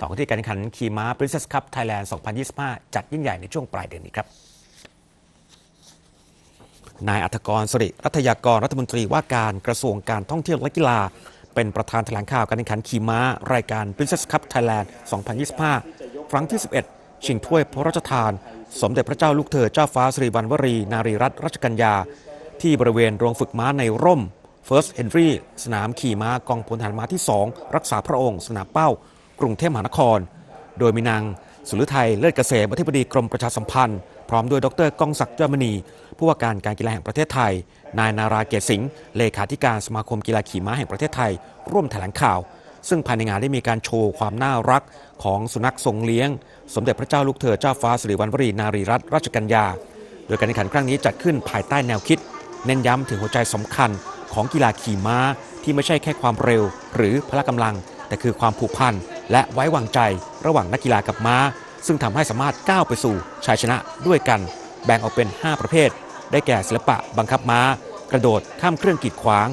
ต่อที่การแข่งขันขี่ม้า Princess Cup Thailand 2025 จัดยิ่งใหญ่ในช่วงปลายเดือนนี้ครับ นายอัธกรสิริรัตยากรรัฐมนตรีว่าการกระทรวงการท่องเที่ยวและกีฬา เป็นประธานแถลงข่าวการแข่งขันขี่ม้า รายการ Princess Cup Thailand 2025 ครั้งที่ 11 ชิงถ้วยพระราชทาน สมเด็จพระเจ้าลูกเธอเจ้าฟ้าสิริวัณวรี นารีรัตนรัชกัญญา ที่บริเวณโรงฝึกม้าในร่ม First Henry สนามขี่ม้ากองพลทหารม้าที่ 2 รักษาพระองค์ สนามเป้า กรุงเทพมหานคร โดยมีนางสุรุไทยเลิศเกษมอธิบดีกรมประชาสัมพันธ์ พร้อมด้วยดรก้องศักดิ์ยอดมณี ผู้ว่าการการกีฬาแห่งประเทศไทย นายนาราเกศสิงห์เลขาธิการสมาคมกีฬาขี่ม้าแห่งประเทศไทย ร่วมแถลงข่าว ซึ่งภายในงานได้มีการโชว์ความน่ารักของสุนัขทรงเลี้ยง สมเด็จพระเจ้าลูกเธอเจ้าฟ้าสิริวัณวรีนารีรัตนราชกัญญา โดยการแข่งขันครั้งนี้จัดขึ้นภายใต้แนวคิด เน้นย้ำถึงหัวใจสำคัญของกีฬาขี่ม้าที่ไม่ใช่แค่ความเร็ว หรือพละกำลัง แต่คือความผูกพัน และไว้วางใจระหว่างนักกีฬากับม้า ซึ่งทำให้สามารถก้าวไปสู่ชัยชนะด้วยกัน แบ่งออกเป็น 5 ประเภท ได้แก่ศิลปะบังคับม้า กระโดดข้ามเครื่องกีดขวาง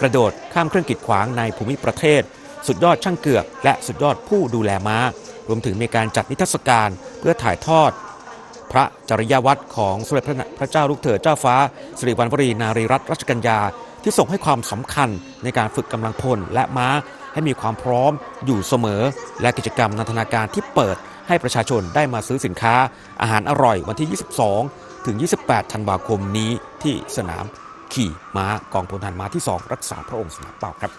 กระโดดข้ามเครื่องกีดขวางในภูมิประเทศ สุดยอดช่างเกือก และสุดยอดผู้ดูแลม้า รวมถึงมีการจัดนิทรรศการเพื่อถ่ายทอด พระจริยวัตรของสมเด็จพระพระเจ้าลูกเธอเจ้าฟ้าสิริวัณวรีนารีรัตนรัชกัญญา ที่ส่งให้ความสำคัญในการฝึกกำลังพลและม้าให้มีความพร้อมอยู่เสมอ และกิจกรรมนันทนาการที่เปิดให้ประชาชนได้มาซื้อสินค้า อาหารอร่อยวันที่ 22 ถึง 28 ธันวาคมนี้ที่สนามขี่ม้ากองพลทหารม้าที่ 2 รักษาพระองค์สนามเป่าครับ